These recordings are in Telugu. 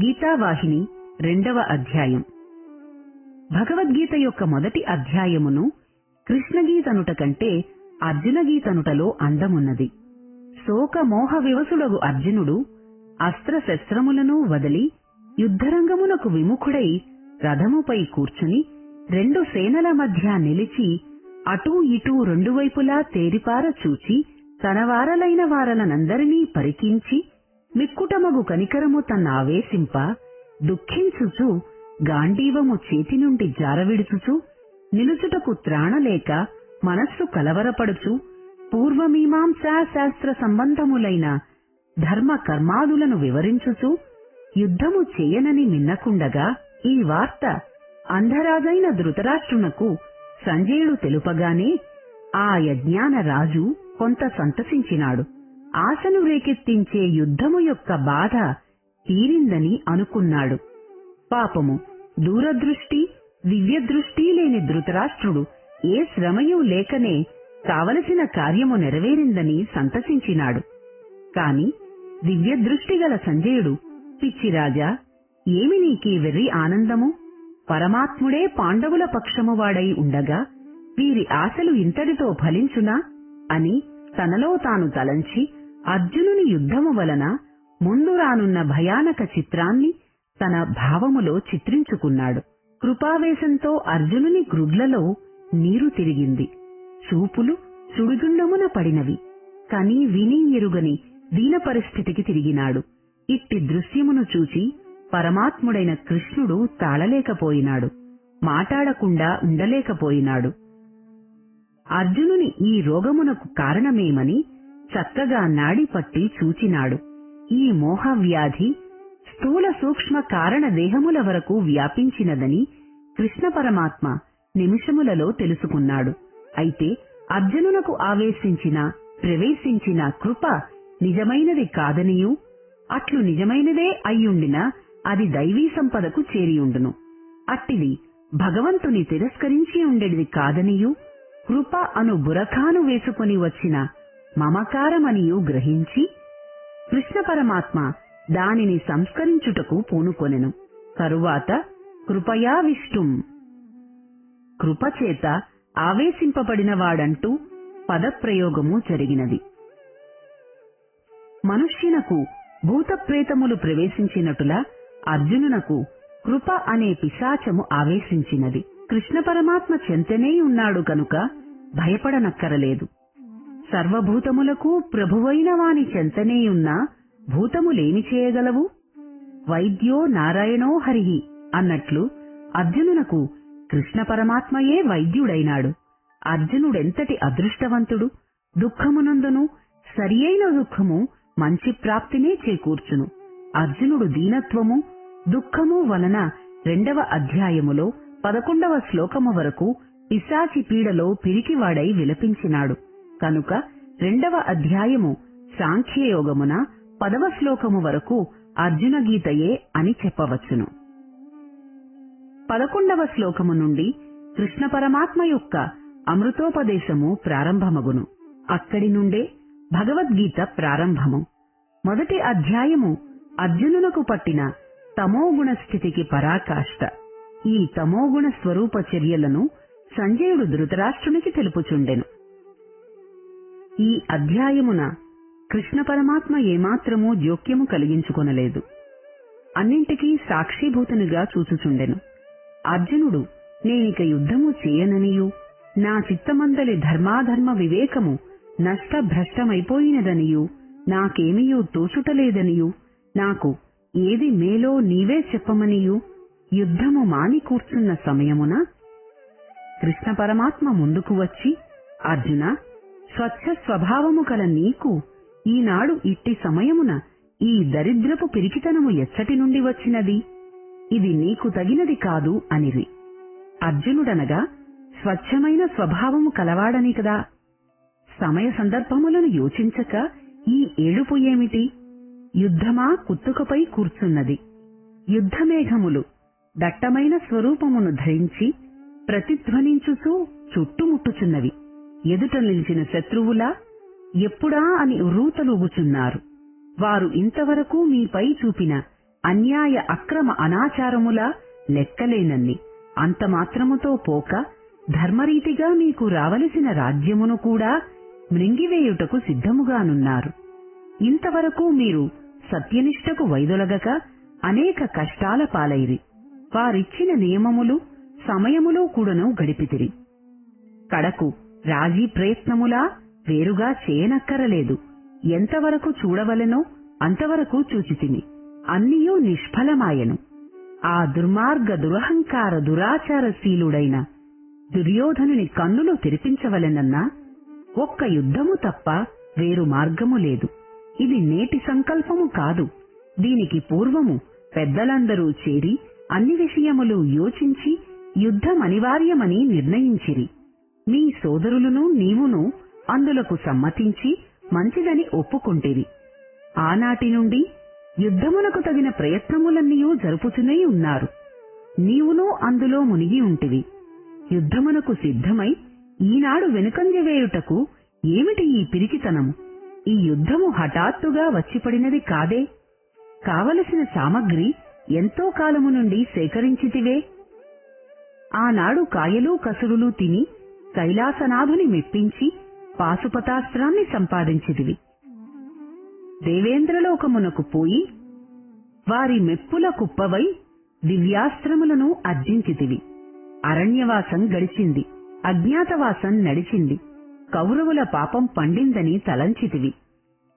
గీతావాహిని రెండవ అధ్యాయం. భగవద్గీత యొక్క మొదటి అధ్యాయమును కృష్ణగీతనుట కంటే అర్జునగీతనుటలో అందమున్నది. శోక మోహ వివసుడగు అర్జునుడు అస్త్రశస్త్రములను వదిలి యుద్ధరంగమునకు విముఖుడై రథముపై కూర్చుని రెండు సేనల మధ్య నిలిచి అటూ ఇటూ రెండు వైపులా తేరిపార చూచి తనవారలైన వారలనందరినీ పరికించి మిక్కుటమగు కనికరము తన్నావేశింప దుఃఖించుచు గాంధీవము చేతి నుండి జారవిడుచుచు నిలుచుటకు త్రాణలేక మనస్సు కలవరపడుచు పూర్వమీమాంసా శాస్త్ర సంబంధములైన ధర్మ కర్మాదులను వివరించుచు యుద్ధము చేయనని మిన్నకుండగా ఈ వార్త అంధరాజైన ధృతరాష్ట్రునకు సంజయుడు తెలుపగానే ఆ యజ్ఞాన రాజు కొంత సంతసించినాడు. ఆశను రేకెత్తించే యుద్ధము యొక్క బాధ తీరిందని అనుకున్నాడు. పాపము దూరదృష్టి దివ్యదృష్టి లేని ధృతరాష్ట్రుడు ఏ శ్రమయూ లేకనే కావలసిన కార్యము నెరవేరిందని సంతసించినాడు. కాని దివ్యదృష్టి గల సంజయుడు పిచ్చిరాజా ఏమి నీకీ వెర్రి ఆనందము? పరమాత్ముడే పాండవుల పక్షము వాడై ఉండగా వీరి ఆశలు ఇంతటితో ఫలించునా? అని తనలో తాను తలంచి అర్జునుని యుద్ధము వలన ముందు రానున్న భయానక చిత్రాన్ని తన భావములో చిత్రించుకున్నాడు. కృపావేశంతో అర్జునుని గ్రుడ్లలో నీరు తిరిగింది. చూపులు సుడిగుండమున పడినవి. కని విని ఎరుగని దీన పరిస్థితికి తిరిగినాడు. ఇట్టి దృశ్యమును చూచి పరమాత్ముడైన కృష్ణుడు తాళలేకపోయినాడు. మాటాడకుండా ఉండలేకపోయినాడు. అర్జునుని ఈ రోగమునకు కారణమేమని చక్కగా నాడి పట్టి చూచినాడు. ఈ మోహవ్యాధి స్థూల సూక్ష్మ కారణ దేహముల వరకు వ్యాపించినదని కృష్ణ పరమాత్మ నిమిషములలో తెలుసుకున్నాడు. అయితే అర్జునునకు ఆవేశించిన ప్రవేశించిన కృప నిజమైనది కాదనియూ అట్లు నిజమైనదే అయ్యుండిన అది దైవీ సంపదకు చేరియుండును. అట్టిది భగవంతుని తిరస్కరించి ఉండేది కాదనియూ కృప అను బురఖాను వేసుకుని వచ్చిన మమకారమనియు గ్రహించి కృష్ణ పరమాత్మ దానిని సంస్కరించుటకు పూనుకొనెను. తరువాత కృపయా విష్ణుం కృపచేత ఆవేశింపబడినవాడంటూ పదప్రయోగము జరిగినది. మనుష్యునకు భూతప్రేతములు ప్రవేశించినటులా అర్జునునకు కృప అనే పిశాచము ఆవేశించినది. కృష్ణ పరమాత్మ చెంతనే ఉన్నాడు కనుక భయపడనక్కరలేదు. సర్వభూతములకు ప్రభువైన వాని చెంతనే ఉన్న భూతములేమి చేయగలవు? వైద్యో నారాయణో హరిహి అన్నట్లు అర్జునునకు కృష్ణ పరమాత్మయే వైద్యుడైనాడు. అర్జునుడెంతటి అదృష్టవంతుడు? దుఃఖమునందును సరియైన దుఃఖము మంచి ప్రాప్తినే చేకూర్చును. అర్జునుడు దీనత్వము దుఃఖము వలన రెండవ అధ్యాయములో పదకొండవ శ్లోకము వరకు పిశాచి పీడలో పిరికివాడై విలపించినాడు. కనుక రెండవ అధ్యాయము సాంఖ్యయోగమున పదవ శ్లోకము వరకు అర్జున గీతయే అని చెప్పవచ్చును. పదకొండవ శ్లోకము నుండి కృష్ణ పరమాత్మ యొక్క అమృతోపదేశము ప్రారంభమగును. అక్కడి నుండే భగవద్గీత ప్రారంభము. మొదటి అధ్యాయము అర్జునునకు పట్టిన తమోగుణ స్థితికి పరాకాష్ట. ఈ తమోగుణ స్వరూప చర్యలను సంజయుడు ధృతరాష్ట్రునికి తెలుపుచుండెను. ఈ అధ్యాయమున కృష్ణ పరమాత్మ ఏమాత్రమూ జోక్యము కలిగించుకొనలేదు. అన్నింటికీ సాక్షిభూతునిగా చూచుచుండెను. అర్జునుడు నేనిక యుద్ధము చేయననియు నా చిత్తమందలి ధర్మాధర్మ వివేకము నష్టభ్రష్టమైపోయినదనియు నాకేమియూ తోచుటలేదనియు నాకు ఏది మేలో నీవే చెప్పమనియూ యుద్ధము మాని కూర్చున్న సమయమున కృష్ణ పరమాత్మ ముందుకు వచ్చి అర్జున స్వచ్ఛ స్వభావము కల నీకు ఈనాడు ఇట్టి సమయమున ఈ దరిద్రపు పిరికితనము ఎచ్చటి నుండి వచ్చినది. ఇది నీకు తగినది కాదు అనిరి. అర్జునుడనగా స్వచ్ఛమైన స్వభావము కలవాడని కదా. సమయ సందర్భములను యోచించక ఈ ఏడుపు ఏమిటి? యుద్ధమా కుత్తుకపై కూర్చున్నది. యుద్ధమేఘములు దట్టమైన స్వరూపమును ధరించి ప్రతిధ్వనించుచూ చుట్టుముట్టుచున్నవి. ఎదుట నిలిచిన శత్రువులా ఎప్పుడా అని రూతలూగుచున్నారు. వారు ఇంతవరకు మీపై చూపిన అన్యాయ అక్రమ అనాచారముల లెక్కలేనన్ని. అంతమాత్రముతో పోక ధర్మరీతిగా మీకు రావలసిన రాజ్యమును కూడా మృంగివేయుటకు సిద్ధముగానున్నారు. ఇంతవరకు మీరు సత్యనిష్టకు వైదొలగక అనేక కష్టాల పాలైరి. వారిచ్చిన నియమములు సమయములో కూడాను గడిపితిరి. కడకు రాజీ ప్రయత్నములా వేరుగా చేయనక్కరలేదు. ఎంతవరకు చూడవలెనో అంతవరకు చూచితిమి. అన్నియూ నిష్ఫలమాయను. ఆ దుర్మార్గ దురహంకార దురాచారశీలుడైన దుర్యోధనుని కన్నులు తెరిపించవలెనన్నా ఒక్క యుద్ధము తప్ప వేరు మార్గము లేదు. ఇది నేటి సంకల్పము కాదు. దీనికి పూర్వము పెద్దలందరూ చేరి అన్ని విషయములు యోచించి యుద్ధం అనివార్యమని నిర్ణయించిరి. మీ సోదరులను నీవును అందులకు సమ్మతించి మంచిదని ఒప్పుకుంటేవి ఆనాటి నుండి యుద్ధమునకు తగిన ప్రయత్నములన్నీయూ జరుపుతూనే ఉన్నారు. నీవును అందులో మునిగి ఉంటివి. యుద్ధమునకు సిద్ధమై ఈనాడు వెనుకంజ వేయుటకు ఏమిటి ఈ పిరికితనము? ఈ యుద్ధము హఠాత్తుగా వచ్చిపడినది కాదే? కావలసిన సామగ్రి ఎంతో కాలము నుండి సేకరించితివే. ఆనాడు కాయలు కసురులు తిని కైలాసనాథుని మెప్పించి పాశుపతాస్త్రాన్ని సంపాదించితివి. దేవేంద్రలోకమునకు పోయి వారి మెప్పుల కుప్పవై దివ్యాస్త్రములను అర్జించితివి. అరణ్యవాసం గడిచింది అజ్ఞాతవాసం నడిచింది కౌరవుల పాపం పండిందని తలంచితివి.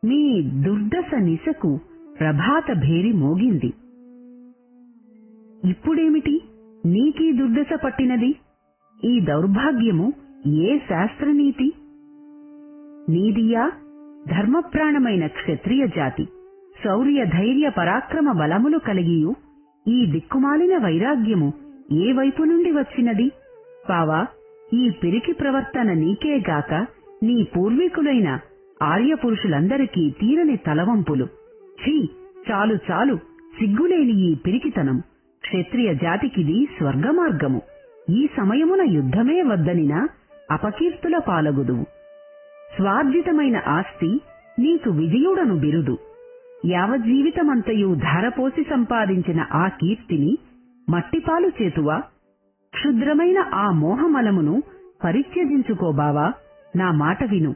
మీ దుర్దశ నిశకు ప్రభాత భేరి మోగింది. ఇప్పుడేమిటి? నీకీ దుర్దశ పట్టినది? ఈ దౌర్భాగ్యము ఏ శాస్త్రనీతి? నీదియా ధర్మప్రాణమైన క్షత్రియ జాతి. శౌర్య ధైర్య పరాక్రమ బలములు కలిగియు. ఈ దిక్కుమాలిన వైరాగ్యము ఏ వైపు నుండి వచ్చినది? పావా ఈ పిరికి ప్రవర్తన నీకేగాక నీ పూర్వీకులైన ఆర్యపురుషులందరికీ తీరని తలవంపులు. ఛీ చాలు చాలు సిగ్గులేని ఈ పిరికితనం. క్షత్రియ జాతికిది స్వర్గమార్గము. ఈ సమయమున యుద్ధమే వద్దనినా అపకీర్తుల పాలగుదువు. స్వార్జితమైన ఆస్తి నీకు విజయుడను బిరుదు. యావజ్జీవితమంతయు ధారపోసి సంపాదించిన ఆ కీర్తిని మట్టిపాలు చేతువా? క్షుద్రమైన ఆ మోహమలమును పరిత్యజించుకోబావా? నా మాట విను.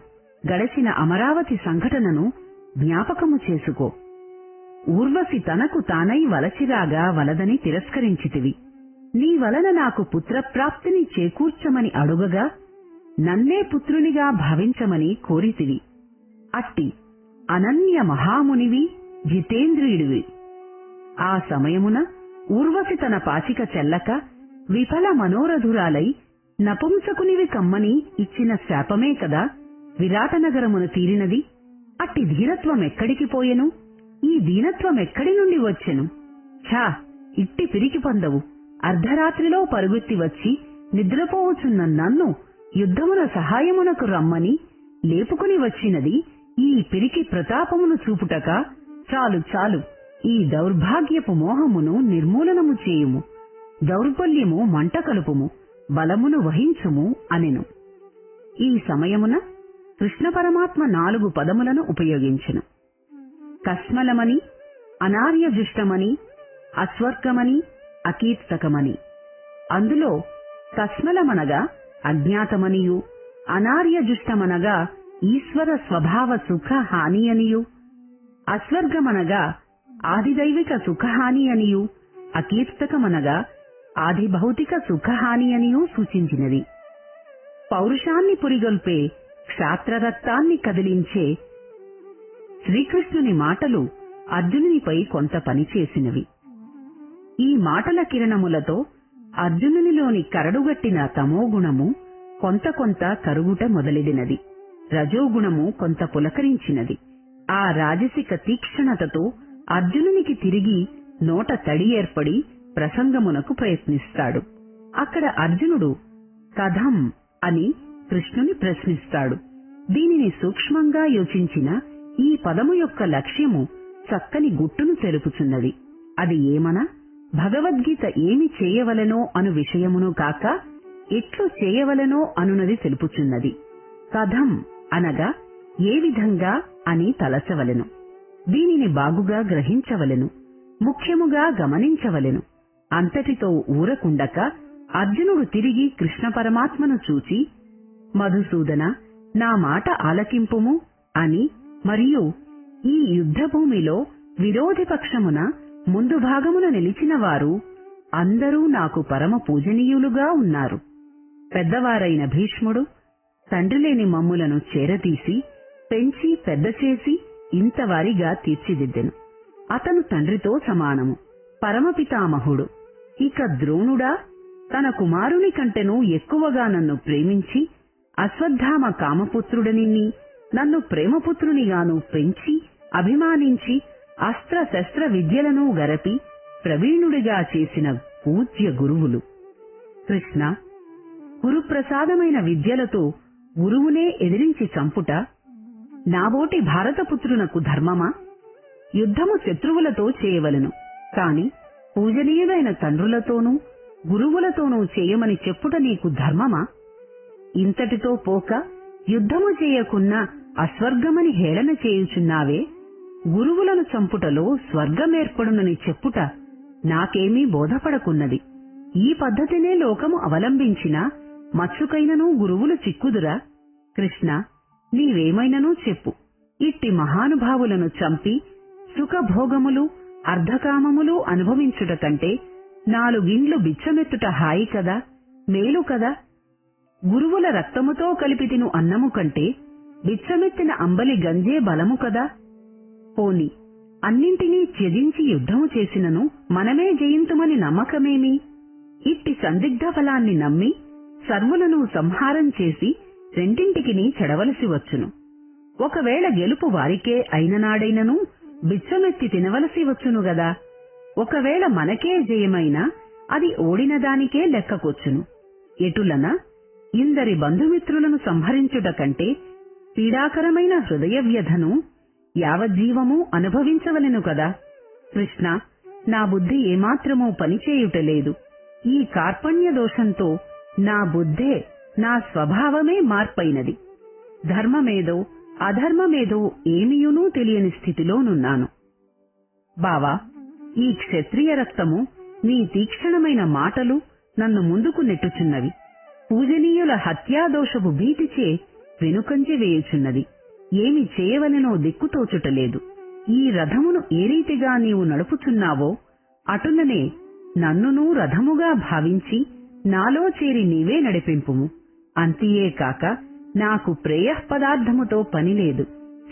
గడచిన అమరావతి సంఘటనను జ్ఞాపకము చేసుకో. ఊర్వశి తనకు తానై వలచిరాగా వలదని తిరస్కరించితివి. నీ వలన నాకు పుత్రప్రాప్తిని చేకూర్చమని అడుగగా నన్నే పుత్రునిగా భావించమని కోరితివి. అట్టి అనన్య మహామునివి జితేంద్రియుడివి. ఆ సమయమున ఊర్వశి తన పాచిక చెల్లక విఫల మనోరధురాలై నపుంసకునివి కమ్మని ఇచ్చిన శాపమే కదా విరాటనగరమును తీరినది. అట్టి ధీరత్వం ఎక్కడికి పోయెను? ఈ దీనత్వం ఎక్కడి నుండి వచ్చెను? ఛా ఇట్టి పిరికి పొందవు. అర్ధరాత్రిలో పరుగెత్తి వచ్చి నిద్రపోవచున్న నన్ను యుద్ధమున సహాయమునకు రమ్మని లేపుకుని వచ్చినది ఈ పిరికి ప్రతాపమును చూపుటక? చాలు చాలు. ఈ దౌర్భాగ్యపు మోహమును నిర్మూలనము చేయుము. దౌర్బల్యము మంట కలుపుము. బలమును వహించుము అనెను. ఈ సమయమున కృష్ణ పరమాత్మ నాలుగు పదములను ఉపయోగించెను. కస్మలమని అనార్యజుష్టమని అస్వర్గమని అకీర్తకమని. అందులో కస్మలమనగా అజ్ఞాతమనియు అనార్యజుష్టమనగా ఈశ్వర స్వభావ సుఖ హాని అనియు అస్వర్గమనగా ఆదిదైవిక సుఖహాని అనియు అకీర్తకమనగా ఆదిభౌతిక సుఖహాని అనియూ సూచించినది. పౌరుషాన్ని పురిగొల్పే క్షాత్రరక్తాన్ని కదిలించే శ్రీకృష్ణుని మాటలు అర్జునునిపై కొంత పనిచేసినవి ఈ మాటల కిరణములతో అర్జునునిలోని కరడుగట్టిన తమోగుణము కొంత కొంత కరుగుట మొదలెడినది. రజోగుణము కొంత పులకరించినది. ఆ రాజసిక తీక్షణతతో అర్జునునికి తిరిగి నోట తడి ఏర్పడి ప్రసంగమునకు ప్రయత్నిస్తాడు. అక్కడ అర్జునుడు కథం అని కృష్ణుని ప్రశ్నిస్తాడు. దీనిని సూక్ష్మంగా యోచించిన ఈ పదము యొక్క లక్ష్యము చక్కని గుట్టును తెలుపుచున్నది అది ఏమనా? భగవద్గీత ఏమి చేయవలనో అను విషయమును కాక ఎట్లు చేయవలనో అనునది తెలుపుచున్నది. కథం అనగా ఏ విధంగా అని తలచవలెను. దీనిని బాగుగా గ్రహించవలెను. ముఖ్యముగా గమనించవలెను. అంతటితో ఊరకుండక అర్జునుడు తిరిగి కృష్ణ పరమాత్మను చూచి మధుసూదన నా మాట ఆలకింపుము అని మరియు ఈ యుద్ధభూమిలో విరోధి పక్షమున ముందు భాగమున నిలిచిన వారు అందరూ నాకు పరమ పూజనీయులుగా ఉన్నారు. పెద్దవారైన భీష్ముడు తండ్రిలేని మమ్ములను చేరతీసి పెంచి పెద్ద చేసి ఇంతవారిగా తీర్చిదిద్దెను. అతను తండ్రితో సమానము. పరమపితామహుడు. ఇక ద్రోణుడా తన కుమారుని కంటెను ఎక్కువగా నన్ను ప్రేమించి అశ్వత్థామ కామపుత్రుడనిన్ని నన్ను ప్రేమపుత్రునిగాను పెంచి అభిమానించి అస్త్ర శస్త్ర విద్యలను గరపి ప్రవీణుడిగా చేసిన పూజ్య గురువులు. కృష్ణ గురుప్రసాదమైన విద్యలతో గురువునే ఎదిరించి చంపుట నాబోటి భారతపుత్రునకు ధర్మమా? యుద్ధము శత్రువులతో చేయవలెను. కాని పూజనీయులైన తండ్రులతోనూ గురువులతోనూ చేయమని చెప్పుట నీకు ధర్మమా? ఇంతటితో పోక యుద్ధము చేయకున్నా అస్వర్గమని హేళన చేయుచున్నావే? గురువులను చంపుటలో స్వర్గమేర్పడునని చెప్పుట నాకేమీ బోధపడకున్నది. ఈ పద్ధతినే లోకము అవలంబించినా మచ్చుకైనను గురువులు చిక్కుదురా? కృష్ణ నీవేమైననూ చెప్పు. ఇట్టి మహానుభావులను చంపి సుఖభోగములు అర్ధకామములు అనుభవించుట కంటే నాలుగిండ్లు బిచ్చమెత్తుట హాయి కదా? మేలు కదా? గురువుల రక్తముతో కలిపి తిను అన్నము కంటే బిచ్చమెత్తిన అంబలి గంజే బలము కదా? పోని అన్నింటినీ త్యజించి యుద్ధము చేసినను మనమే జయింతుమని నమ్మకమేమి? ఇట్టి సందిగ్ధ ఫలాన్ని నమ్మి సర్వులను సంహారం చేసి రెండింటికిని చెడవలసి వచ్చును. ఒకవేళ గెలుపు వారికే అయిననాడైనను బిచ్చమెత్తి తినవలసి వచ్చును గదా? ఒకవేళ మనకే జయమైనా అది ఓడిన దానికే లెక్కకొచ్చును. ఎటులనా ఇందరి బంధుమిత్రులను సంహరించుట కంటే పీడాకరమైన హృదయ వ్యధను యావజ్జీవము అనుభవించవలెను కదా. కృష్ణ నా బుద్ధి ఏమాత్రమూ పనిచేయుటలేదు ఈ కార్పణ్య దోషంతో నా బుద్ధే నా స్వభావమే మార్పైనది. ధర్మమేదో అధర్మమేదో ఏమియునూ తెలియని స్థితిలోనున్నాను. బావా ఈ క్షత్రియ రక్తము నీ తీక్షణమైన మాటలు నన్ను ముందుకు నెట్టుచున్నవి. పూజనీయుల హత్యాదోషపు భీతిచే వెనుకంజి వేయుచున్నది. ఏమి చేయవలెనో దిక్కుతోచుటలేదు ఈ రథమును ఏ రీతిగా నీవు నడుపుచున్నావో అటుననే నన్నునూ రథముగా భావించి నాలో చేరి నీవే నడిపింపుము. అంతియే కాక నాకు ప్రేయఃపదార్థముతో పనిలేదు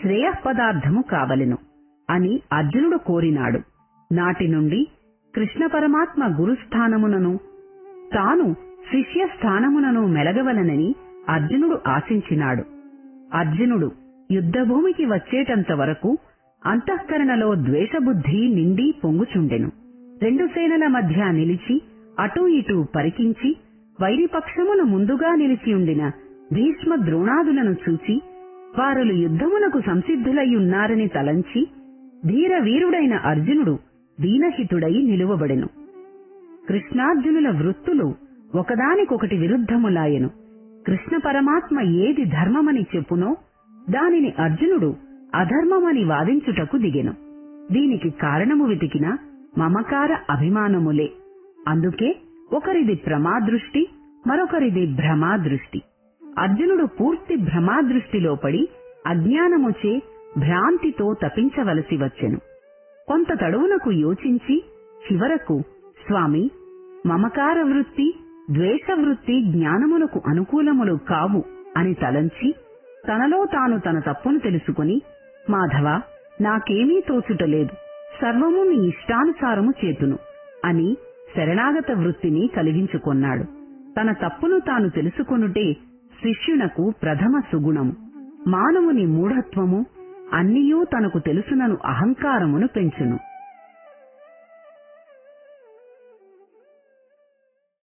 శ్రేయఃపదార్థము కావలెను అని అర్జునుడు కోరినాడు. నాటి నుండి కృష్ణ పరమాత్మ గురుస్థానమునను తాను శిష్య స్థానమునను మెలగవలనని అర్జునుడు ఆశించినాడు. అర్జునుడు యుద్ధభూమికి వచ్చేటంత వరకు అంతఃకరణలో ద్వేషబుద్ధి నిండి పొంగుచుండెను. రెండు సేనల మధ్య నిలిచి అటూ ఇటూ పరికించి వైరిపక్షమును ముందుగా నిలిచియుండిన భీష్మ ద్రోణాదులను చూచి వారులు యుద్ధమునకు సంసిద్ధులయ్యున్నారని తలంచి ధీర వీరుడైన అర్జునుడు దీనహితుడై నిలువబడెను. కృష్ణార్జునుల వృత్తులు ఒకదానికొకటి విరుద్ధములాయెను. కృష్ణ పరమాత్మ ఏది ధర్మమని చెప్పునో దానిని అర్జునుడు అధర్మమని వాదించుటకు దిగెను. దీనికి కారణము వెతికిన మమకార అభిమానములే. అందుకే ఒకరిది ప్రమాదృష్టి మరొకరిది భ్రమాదృష్టి. అర్జునుడు పూర్తి భ్రమాదృష్టిలో పడి అజ్ఞానముచే భ్రాంతితో తపించవలసి వచ్చెను. కొంత తడువునకు యోచించి చివరకు స్వామి మమకార వృత్తి ద్వేష వృత్తి జ్ఞానములకు అనుకూలములు కావు అని తలంచి తనలో తాను తన తప్పును తెలుసుకుని మాధవ నాకేమీ తోచుటలేదు. సర్వము నీ ఇష్టానుసారము చేతును అని శరణాగత వృత్తిని కలిగించుకొన్నాడు. తన తప్పును తాను తెలుసుకొనుటే శిష్యునకు ప్రథమ సుగుణము. మానవుని మూఢత్వము అన్నియూ తనకు తెలుసునను అహంకారమును పెంచును.